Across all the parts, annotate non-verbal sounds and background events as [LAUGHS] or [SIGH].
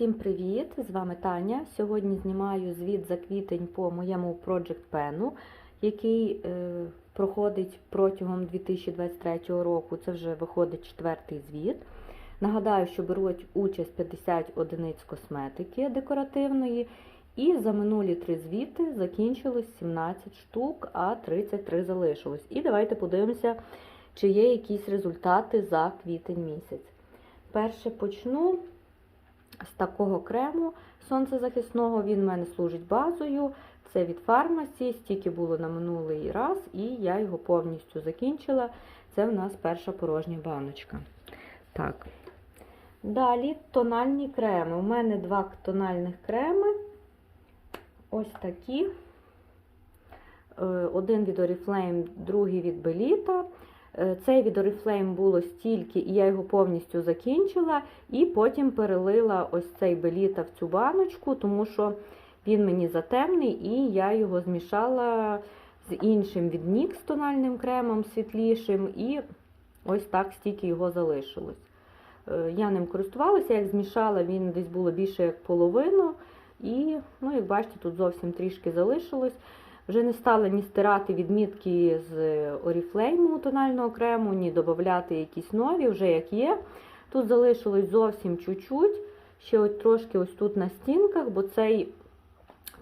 Всім привіт! З вами Таня. Сьогодні знімаю звіт за квітень по моєму Project Pen, який е, проходить протягом 2023 року. Це вже виходить четвертий звіт. Нагадаю, що беруть участь 50 одиниць косметики декоративної. І за минулі три звіти закінчилось 17 штук, а 33 залишилось. І давайте подивимося, чи є якісь результати за квітень місяць. Перше почну з такого крему сонцезахисного. Він в мене служить базою. Це від фармасі, стільки було на минулий раз, і я його повністю закінчила. Це в нас перша порожня баночка. Так. Далі тональні креми. У мене два тональних креми. Ось такі. Е, Один від Oriflame, другий від Belita. Цей від Oriflame було стільки, і я його повністю закінчила, і потім перелила ось цей Беліта в цю баночку, тому що він мені затемний, і я його змішала з іншим від NYX тональним кремом світлішим, і ось так стільки його залишилось. Е, Я ним користувалася, як змішала, він десь було більше як половину. І, ну, як бачите, тут зовсім трішки залишилось. Вже не стала ні стирати відмітки з Oriflame тонального крему, ні додати якісь нові, вже як є. Тут залишилось зовсім чуть-чуть. Ще от трошки ось тут на стінках, бо цей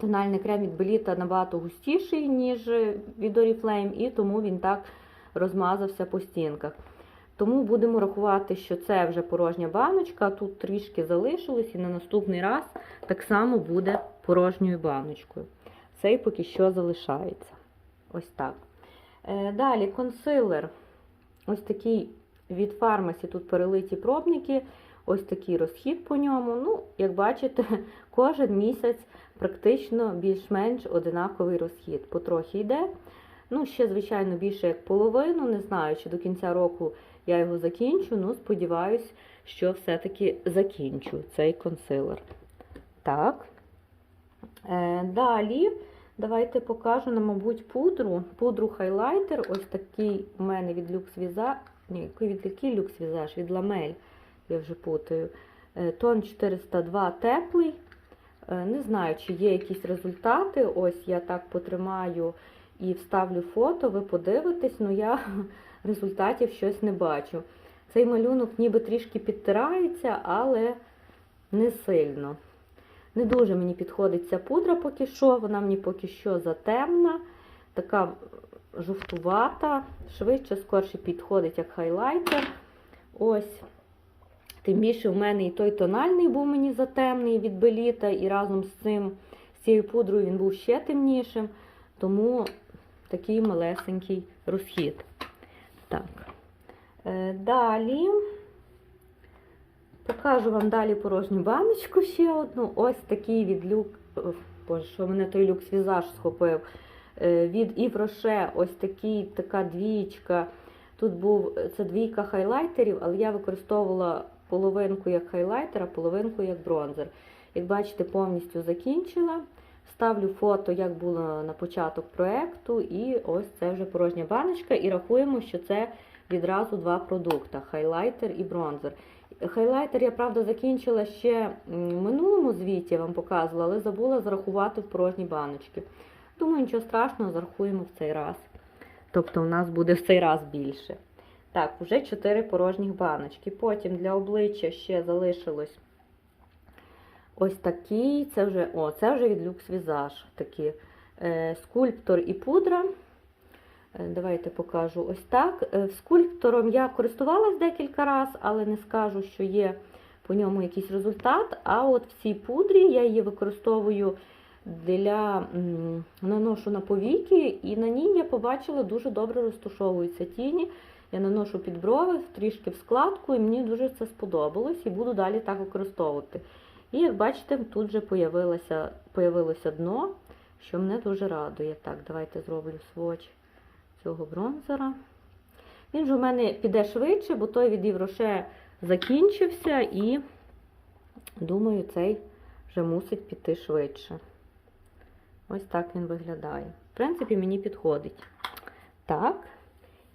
тональний крем від Беліта набагато густіший, ніж від Oriflame, і тому він так розмазався по стінках. Тому будемо рахувати, що це вже порожня баночка, тут трішки залишилось, і на наступний раз так само буде порожньою баночкою. Цей поки що залишається. Ось так. Е, Далі консилер. Ось такий від фармасі, тут перелиті пробники, ось такий розхід по ньому. Ну, як бачите, [LAUGHS] кожен місяць практично більш-менш одинаковий розхід. Потрохи йде. Ну, ще, звичайно, більше як половину. Не знаю, чи до кінця року я його закінчу, ну, сподіваюсь, що все-таки закінчу цей консилер. Так. Е, Далі, давайте покажу нам, мабуть, пудру. Пудру хайлайтер. Ось такий у мене від Lux Visage. Ні, від який Lux Visage? Від Ламель, я вже путаю. Е, Тон 402 теплий. Е, Не знаю, чи є якісь результати. Ось я так потримаю і вставлю фото, ви подивитесь, але я [LAUGHS] результатів щось не бачу. Цей малюнок ніби трішки підтирається, але не сильно. Не дуже мені підходить ця пудра поки що, вона мені поки що затемна, така жовтувата, швидше, скорше підходить як хайлайтер. Ось. Тим більше в мене і той тональний був мені затемний від Беліта, і разом з цим, з цією пудрою він був ще темнішим. Тому такий малесенький розхід. Так. Е, Далі. Покажу вам далі порожню баночку ще одну. Ось такий від люк. Боже, що мене той люкс візаж схопив. Е, Від Rocher ось такий, така двічка. Тут був це двійка хайлайтерів, але я використовувала половинку як хайлайтер, а половинку як бронзер. Як бачите, повністю закінчила. Ставлю фото, як було на початок проєкту, і ось це вже порожня баночка. І рахуємо, що це відразу два продукти: хайлайтер і бронзер. Хайлайтер я, правда, закінчила ще в минулому звіті, я вам показувала, але забула зарахувати в порожні баночки. Думаю, нічого страшного, зарахуємо в цей раз. Тобто, у нас буде в цей раз більше. Так, вже 4 порожніх баночки. Потім для обличчя ще залишилось ось такий. Це вже о, це вже від Lux Visage. Такі е, скульптор і пудра. Е, Давайте покажу ось так. Е, Скульптором я користувалась декілька разів, але не скажу, що є по ньому якийсь результат. А от в цій пудрі я її використовую для наношу на повіки, і на ній я побачила дуже добре розташовуються тіні. Я наношу під брови, трішки в складку, і мені дуже це сподобалось і буду далі так використовувати. І як бачите, тут же появилося, появилося дно, що мене дуже радує. Так, давайте зроблю своч цього бронзера. Він же у мене піде швидше, бо той від Євроше закінчився, і думаю, цей вже мусить піти швидше. Ось так він виглядає. В принципі, мені підходить. Так.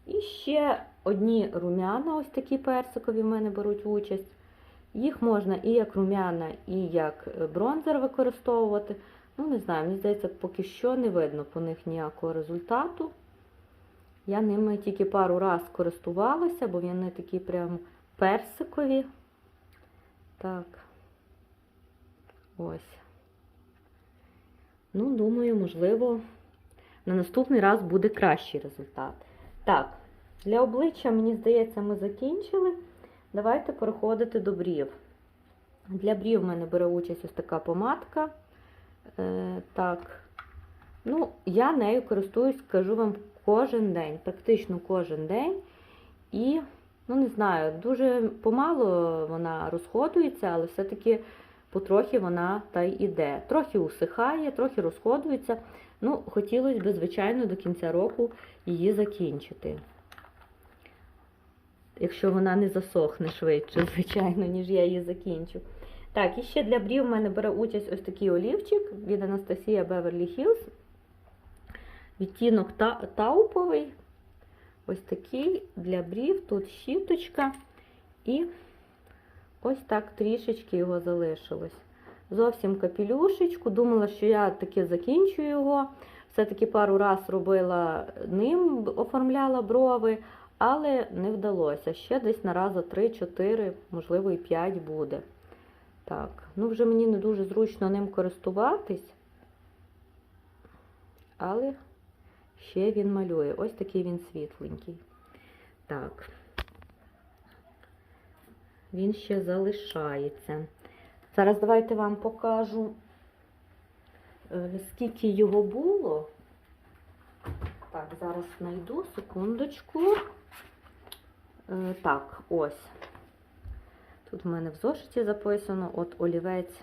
І ще одні рум'яна, ось такі персикові в мене беруть участь. Їх можна і як рум'яна, і як бронзер використовувати. Ну, не знаю, мені здається, поки що не видно по них ніякого результату. Я ними тільки пару раз користувалася, бо вони такі прям персикові. Так. Ось. Ну, думаю, можливо, на наступний раз буде кращий результат. Так, для обличчя, мені здається, ми закінчили. Давайте переходити до брів. Для брів в мене бере участь ось така помадка. Е, так. Ну, я нею користуюсь, скажу вам, кожен день, практично кожен день. І, ну не знаю, дуже помало вона розходується, але все-таки потрохи вона та й іде. Трохи усихає, трохи розходується. Ну, хотілося б, звичайно, до кінця року її закінчити. Якщо вона не засохне швидше, [LAUGHS] звичайно, ніж я її закінчу. Так, і ще для брів в мене бере участь ось такий олівчик від Анастасія Beverly Hills. Відтінок та- тауповий. Ось такий для брів. Тут щіточка. І ось так трішечки його залишилось. Зовсім капелюшечку. Думала, що я таки закінчу його. Все-таки пару раз робила ним, оформляла брови, але не вдалося. Ще десь на раза 3-4, можливо, і 5 буде. Так, ну вже мені не дуже зручно ним користуватись, але ще він малює. Ось такий він світленький. Так, він ще залишається. Зараз давайте вам покажу, е, скільки його було. Так, зараз знайду, секундочку. Е, Так, ось. Тут в мене в зошиті записано от олівець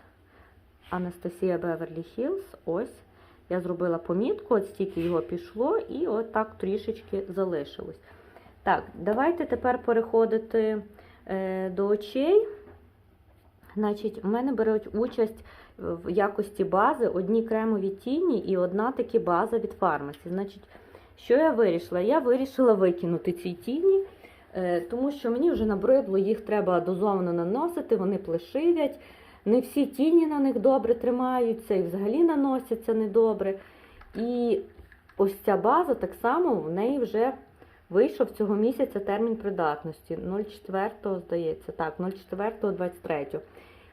Анастасія Беверлі Хіллз. Ось. Я зробила помітку, от стільки його пішло, і от так трішечки залишилось. Так, давайте тепер переходити е, до очей. Значить, в мене беруть участь в якості бази одні кремові тіні і одна таки база від фармасі. Значить, що я вирішила? Я вирішила викинути ці тіні. Е, Тому що мені вже набридло, їх треба дозовано наносити, вони плешивять. Не всі тіні на них добре тримаються і взагалі наносяться недобре. І ось ця база так само в неї вже вийшов цього місяця термін придатності 04, здається, так, 04.23.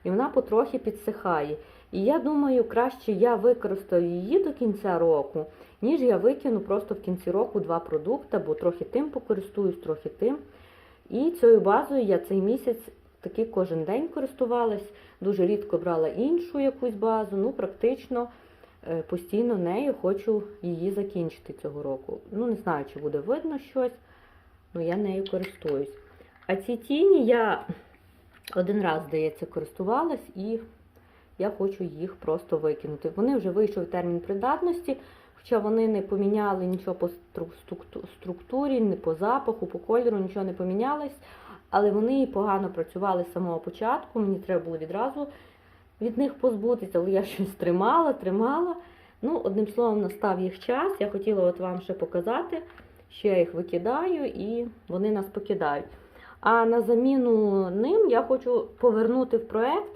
І вона потрохи підсихає. І я думаю, краще я використаю її до кінця року, ніж я викину просто в кінці року два продукти, бо трохи тим покористуюсь, трохи тим. І цією базою я цей місяць таки кожен день користувалась, дуже рідко брала іншу якусь базу, ну практично е, постійно нею хочу її закінчити цього року. Ну, не знаю, чи буде видно щось, але я нею користуюсь. А ці тіні я один раз, здається, користувалась і я хочу їх просто викинути. Вони вже вийшов термін придатності, хоча вони не поміняли нічого по структурі, не по запаху, по кольору, нічого не помінялось. Але вони погано працювали з самого початку. Мені треба було відразу від них позбутися, але я щось тримала, тримала. Ну, одним словом, настав їх час. Я хотіла от вам ще показати, що я їх викидаю і вони нас покидають. А на заміну ним я хочу повернути в проект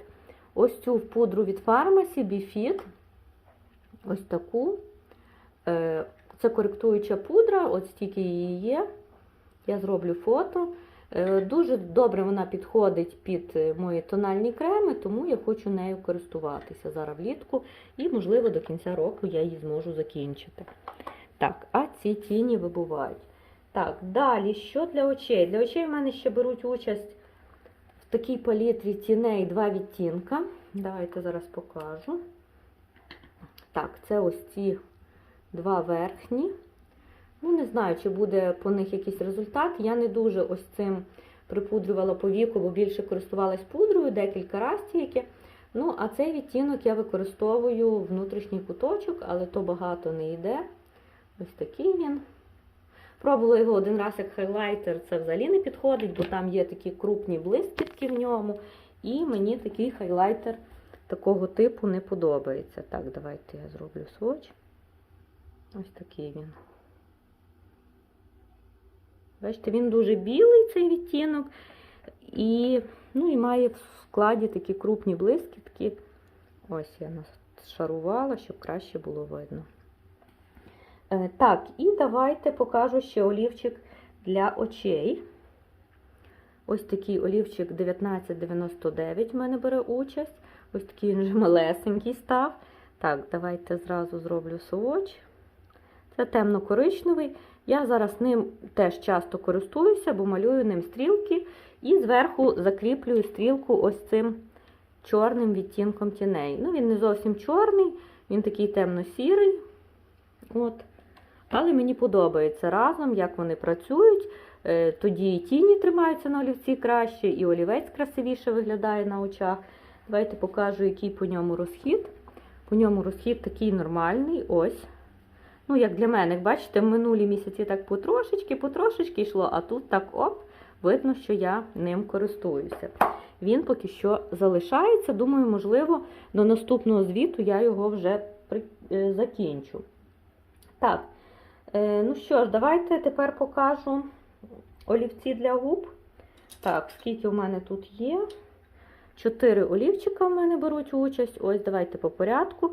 ось цю пудру від фармасі Біфіт. Ось таку. Е, Це коректуюча пудра, от стільки її є. Я зроблю фото. Е, Дуже добре вона підходить під е, мої тональні креми, тому я хочу нею користуватися зараз влітку і, можливо, до кінця року я її зможу закінчити. Так, а ці тіні вибувають. Так, далі, що для очей? Для очей в мене ще беруть участь в такій палітрі тіней два відтінка. Давайте зараз покажу. Так, це ось ці два верхні. Ну, не знаю, чи буде по них якийсь результат. Я не дуже ось цим припудрювала по віку, бо більше користувалась пудрою декілька разів тільки. Ну, а цей відтінок я використовую внутрішній куточок, але то багато не йде. Ось такий він. Пробувала його один раз як хайлайтер, це взагалі не підходить, бо там є такі крупні блискітки в ньому. І мені такий хайлайтер такого типу не подобається. Так, давайте я зроблю своч. Ось такий він. Бачите, він дуже білий, цей відтінок. І Ну і має в складі такі крупні блискітки. Ось я нашарувала, щоб краще було видно. Е, Так, і давайте покажу ще олівчик для очей. Ось такий олівчик 1999 в мене бере участь. Ось такий він вже малесенький став. Так, давайте зразу зроблю сводч. Це темно-коричневий. Я зараз ним теж часто користуюся, бо малюю ним стрілки. І зверху закріплюю стрілку ось цим чорним відтінком тіней. Ну, він не зовсім чорний, він такий темно-сірий. От. Але мені подобається разом, як вони працюють. Е, Тоді і тіні тримаються на олівці краще, і олівець красивіше виглядає на очах. Давайте покажу, який по ньому розхід. По ньому розхід такий нормальний. Ось. Ну, як для мене, як бачите, минулі місяці так потрошечки, потрошечки йшло, а тут так оп, видно, що я ним користуюся. Він поки що залишається. Думаю, можливо, до наступного звіту я його вже е, закінчу. Так, е, ну що ж, давайте тепер покажу олівці для губ. Так, скільки в мене тут є? Чотири олівчика в мене беруть участь. Ось, давайте по порядку.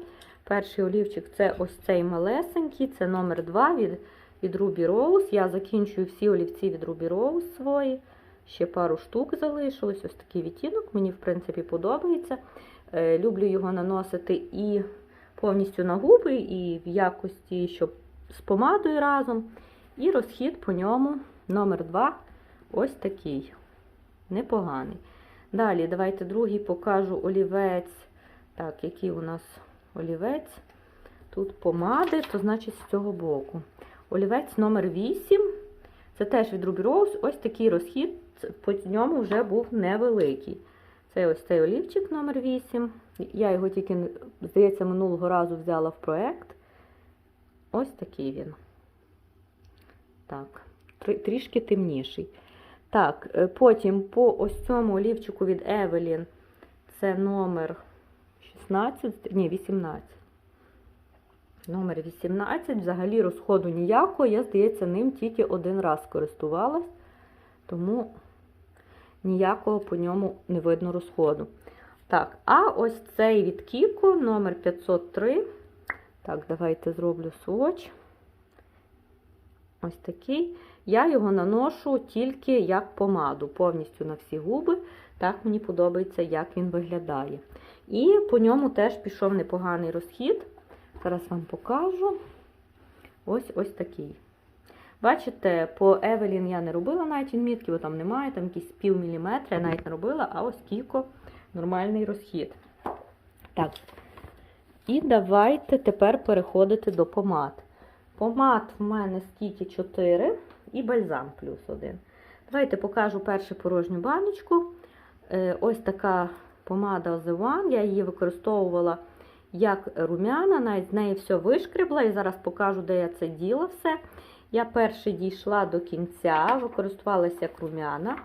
Перший олівчик це ось цей малесенький, це номер 2 від, від Ruby Rose. Я закінчую всі олівці від Ruby Rose свої. Ще пару штук залишилось. Ось такий відтінок. Мені, в принципі, подобається. Е, люблю його наносити і повністю на губи, і в якості, щоб з помадою разом. І розхід по ньому номер 2 ось такий. Непоганий. Далі, давайте другий покажу олівець. Так, який у нас олівець? Тут помади, то значить з цього боку. Олівець номер 8. Це теж від Ruby Rose. Ось такий розхід, по ньому вже був невеликий. Це ось цей олівчик номер 8. Я його тільки, здається, минулого разу взяла в проект. Ось такий він. Так, трішки темніший. Так, е, потім по ось цьому олівчику від Evelyn, це номер 16, ні, 18. Номер 18, взагалі розходу ніякого, я, здається, ним тільки один раз користувалась, тому ніякого по ньому не видно розходу. Так, а ось цей від Кіко, номер 503. Так, давайте зроблю сводч. Ось такий. Я його наношу тільки як помаду, повністю на всі губи. Так мені подобається, як він виглядає. І по ньому теж пішов непоганий розхід. Зараз вам покажу. Ось ось такий. Бачите, по Евелін я не робила навіть відмітки, бо там немає, там якісь пів міліметра, я навіть не робила, а ось кілько нормальний розхід. Так. І давайте тепер переходити до помад. Помад в мене стільки 4 і бальзам плюс 1. Давайте покажу першу порожню баночку. Е, Ось така помада The One. Я її використовувала як румяна, навіть з неї все вишкребла, і зараз покажу, де я це діла все. Я перше дійшла до кінця, використовувалася як румяна.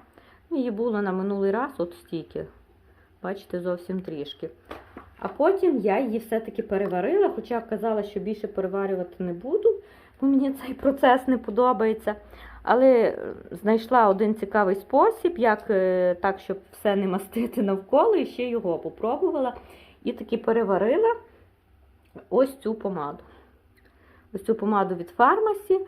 Її було на минулий раз от стільки. Бачите, зовсім трішки. А потім я її все-таки переварила, хоча казала, що більше переварювати не буду, бо мені цей процес не подобається. Але знайшла один цікавий спосіб, як е, так, щоб все не мастити навколо, і ще його попробувала. І таки переварила ось цю помаду. Ось цю помаду від фармасі.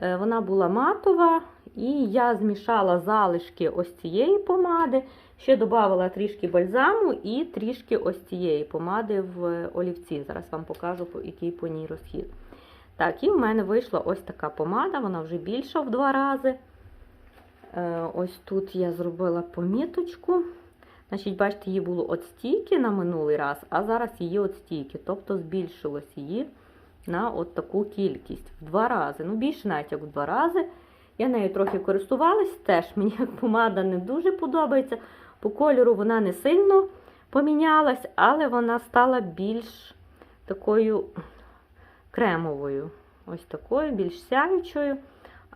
Вона була матова, і я змішала залишки ось цієї помади, ще додала трішки бальзаму і трішки ось цієї помади в олівці. Зараз вам покажу, який по ній розхід. Так, і в мене вийшла ось така помада, вона вже більша в два рази. Ось тут я зробила поміточку. Значить, бачите, її було от стільки на минулий раз, а зараз її от стільки. Тобто збільшилось її на от таку кількість в два рази. Ну, більше навіть як в два рази. Я нею трохи користувалась, теж [LAUGHS] мені помада не дуже подобається. По кольору вона не сильно помінялась, але вона стала більш такою кремовою. Ось такою, більш сяючою.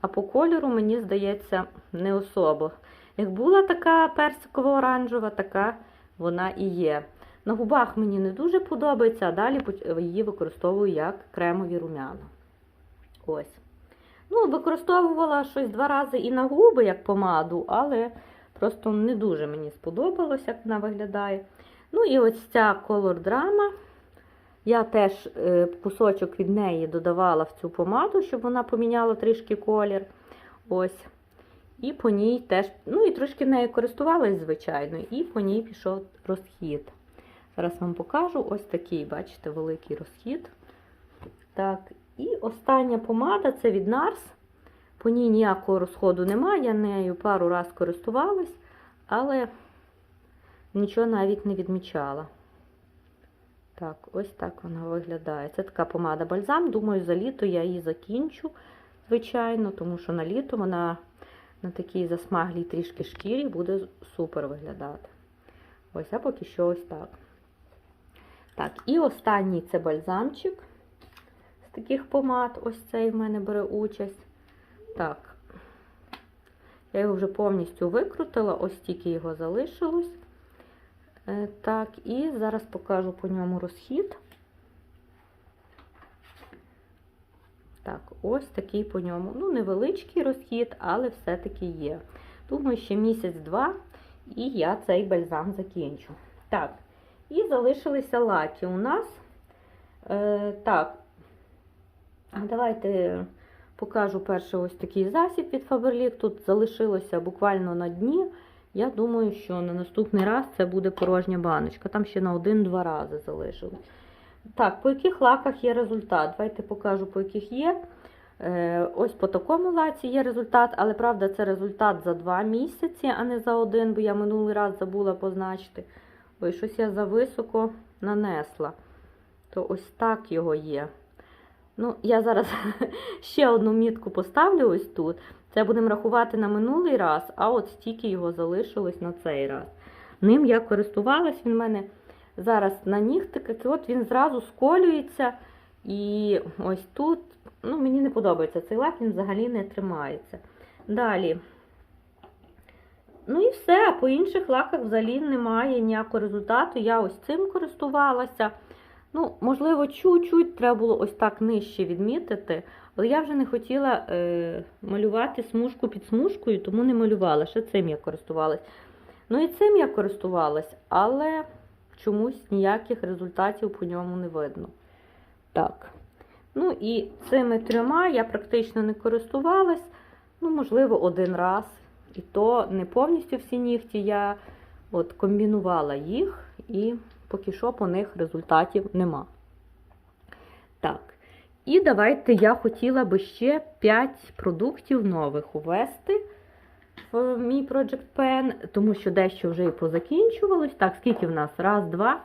А по кольору, мені здається, не особо. Як була така персиково-оранжева, така вона і є. На губах мені не дуже подобається, а далі її використовую як кремові рум'яна. Ось. Ну, Використовувала щось два рази і на губи, як помаду, але Просто не дуже мені сподобалось, як вона виглядає. Ну і ось ця Color Drama. Я теж е, кусочок від неї додавала в цю помаду, щоб вона поміняла трішки колір. Ось. І по ній теж, ну і трошки нею користувалась, звичайно, і по ній пішов розхід. Зараз вам покажу ось такий, бачите, великий розхід. Так, і остання помада це від NARS. По ній ніякого розходу немає, я нею пару раз користувалась, але нічого навіть не відмічала. Так, ось так вона виглядає. Це така помада бальзам. Думаю, за літо я її закінчу, звичайно, тому що на літо вона на такій засмаглій трішки шкірі буде супер виглядати. Ось, а поки що ось так. Так, і останній це бальзамчик з таких помад. Ось цей в мене бере участь. Так, я його вже повністю викрутила, ось тільки його залишилось. Е, Так, і зараз покажу по ньому розхід. Так, ось такий по ньому. Ну, невеличкий розхід, але все-таки є. Думаю, ще місяць-два, і я цей бальзам закінчу. Так, і залишилися лаки у нас. Е, Так, давайте покажу перше ось такий засіб від Faberlic. Тут залишилося буквально на дні. Я думаю, що на наступний раз це буде порожня баночка. Там ще на один-два рази залишилось. Так, по яких лаках є результат? Давайте покажу, по яких є. Е, Ось по такому лаці є результат, але правда, це результат за 2 місяці, а не за один, бо я минулий раз забула позначити. Ой, щось я зависоко нанесла. То ось так його є. Ну, я зараз [LAUGHS] ще одну мітку поставлю ось тут. Це будемо рахувати на минулий раз, а от стільки його залишилось на цей раз. Ним я користувалась, він в мене зараз на нігтиках, і от він зразу сколюється. І ось тут, ну, мені не подобається цей лак, він взагалі не тримається. Далі. Ну і все, а по інших лаках взагалі немає ніякого результату. Я ось цим користувалася. Ну, можливо, чуть-чуть треба було ось так нижче відмітити, але я вже не хотіла е, малювати смужку під смужкою, тому не малювала. Ще цим я користувалась. Ну і цим я користувалась, але чомусь ніяких результатів по ньому не видно. Так. Ну і цими трьома я практично не користувалась. Ну, можливо, один раз. І то не повністю всі нігті я от комбінувала їх і поки що по них результатів нема. І давайте я хотіла би ще 5 продуктів нових увести в мій Project Pen, тому що дещо вже і позакінчувалось. Так, скільки в нас? Раз, два.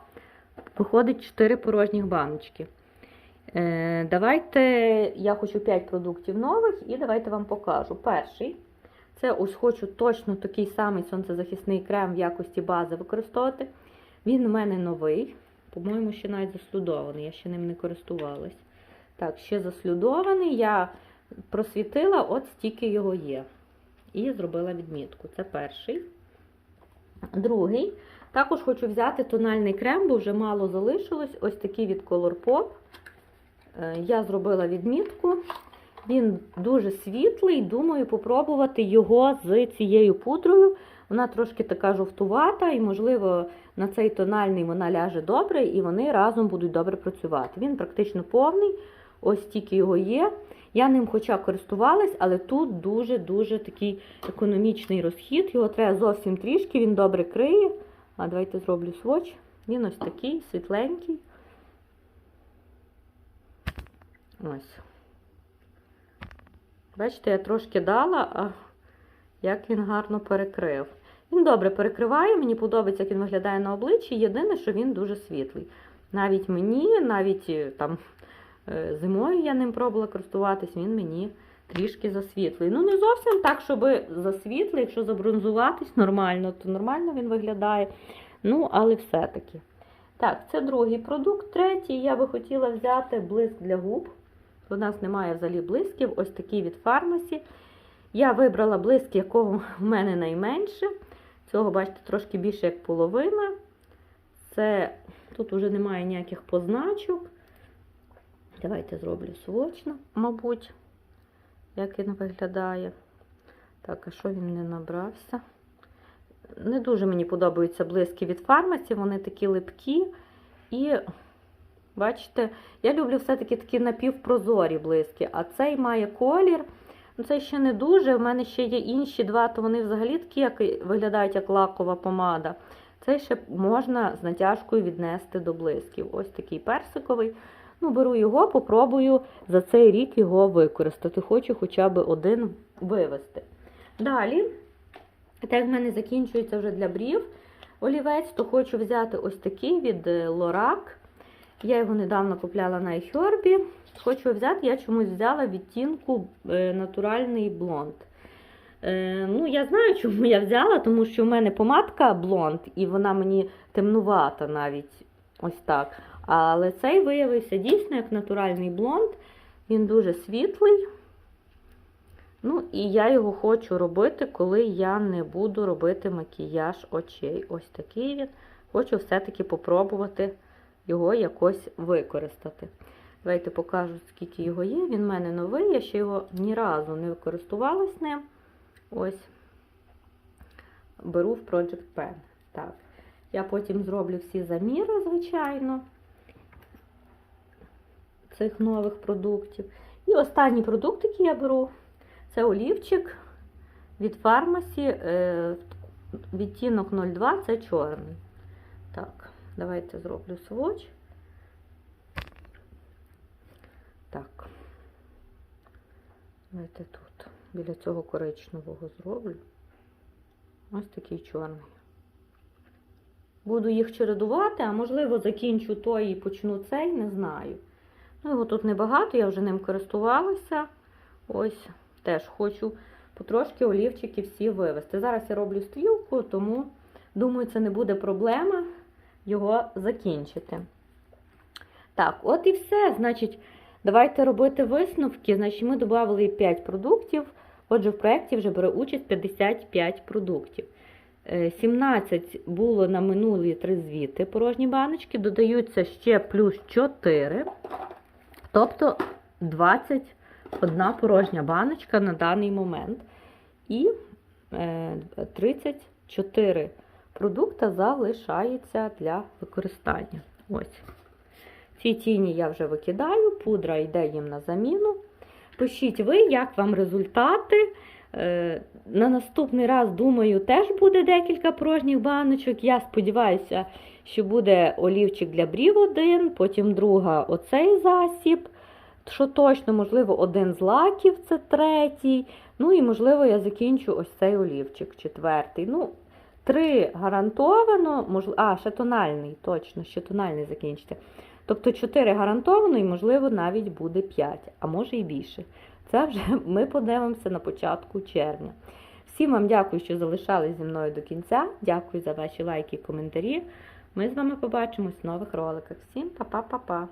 Виходить 4 порожніх баночки. Е, Давайте я хочу 5 продуктів нових і давайте вам покажу. Перший. Це ось хочу точно такий самий сонцезахисний крем в якості бази використовувати. Він у мене новий, по-моєму, ще навіть заслюдований, я ще ним не користувалась. Так, ще заслюдований, я просвітила, от стільки його є. І зробила відмітку. Це перший. Другий. Також хочу взяти тональний крем, бо вже мало залишилось. Ось такий від Colourpop. Е, Я зробила відмітку. Він дуже світлий, думаю, попробувати його з цією пудрою. Вона трошки така жовтувата, і, можливо, на цей тональний вона ляже добре, і вони разом будуть добре працювати. Він практично повний, ось тільки його є. Я ним хоча користувалась, але тут дуже-дуже такий економічний розхід. Його треба зовсім трішки, він добре криє. А давайте зроблю своч. Він ось такий, світленький. Ось. Бачите, я трошки дала, а як він гарно перекрив. Він добре перекриває, мені подобається, як він виглядає на обличчі. Єдине, що він дуже світлий. Навіть мені, навіть е, там зимою я ним пробувала користуватись, він мені трішки засвітлий. Ну, не зовсім так, щоб засвітлий, якщо забронзуватись нормально, то нормально він виглядає. Ну, але все-таки. Так, це другий продукт. Третій я би хотіла взяти блиск для губ. У нас немає взагалі блисків, ось такий від фармасі. Я вибрала блиск, якого в мене найменше. Цього, бачите, трошки більше, як половина. Це тут вже немає ніяких позначок. Давайте зроблю свочно, мабуть, як він виглядає. Так, а що він не набрався? не дуже мені подобаються блиски від фармасі, вони такі липкі. І, бачите, я люблю все-таки такі напівпрозорі блиски, а цей має колір. Ну, Це ще не дуже. У мене ще є інші два, то вони взагалі такі, як виглядають як лакова помада. Цей ще можна з натяжкою віднести до блисків. Ось такий персиковий. Ну, беру його, попробую за цей рік його використати. Хочу хоча б один вивести. Далі, так як в мене закінчується вже для брів олівець, то хочу взяти ось такий від Лорак. Я його недавно купляла на iHerb. Хочу взяти, я чомусь взяла відтінку е, натуральний блонд. Е, ну, я знаю, [LAUGHS] чому я взяла, тому що в мене помадка блонд, і вона мені темнувата навіть ось так. Але цей виявився дійсно як натуральний блонд. Він дуже світлий. Ну, і я його хочу робити, коли я не буду робити макіяж очей. Ось такий він. Хочу все-таки попробувати його якось використати. Давайте покажу, скільки його є. Він в мене новий, я ще його ні разу не користувалась ним. Ось беру в Project Pen. Так. Я потім зроблю всі заміри, звичайно, цих нових продуктів. І останній продукт, який я беру, це олівчик від фармасі. е, Відтінок 02 це чорний. Так, давайте зроблю сводч. Так. Давайте тут біля цього коричневого зроблю. Ось такий чорний. Буду їх чередувати, а можливо закінчу той і почну цей, не знаю. Ну, його тут небагато, я вже ним користувалася. Ось, теж хочу потрошки олівчики всі вивести. Зараз я роблю стрілку, тому, думаю, це не буде проблема його закінчити. Так, от і все. Значить, давайте робити висновки. Значить, ми додали 5 продуктів. Отже, в проєкті вже бере участь 55 продуктів. Е, 17 було на минулі три звіти порожні баночки, додаються ще плюс 4, тобто 21 порожня баночка на даний момент. І е, 34 продукти залишається для використання. Ось. Ці тіні я вже викидаю, пудра йде їм на заміну. Пишіть ви, як вам результати. Е, На наступний раз, думаю, теж буде декілька порожніх баночок. Я сподіваюся, що буде олівчик для брів один, потім друга оцей засіб. Що точно, можливо, один з лаків це третій. Ну і, можливо, я закінчу ось цей олівчик, четвертий. Ну, три гарантовано, можливо, а, ще тональний, точно, ще тональний закінчити. Тобто 4 гарантовано і, можливо, навіть буде 5, а може і більше. Це вже [LAUGHS] ми подивимося на початку червня. Всім вам дякую, що залишались зі мною до кінця. Дякую за ваші лайки і коментарі. Ми з вами побачимось в нових роликах. Всім па-па-па-па!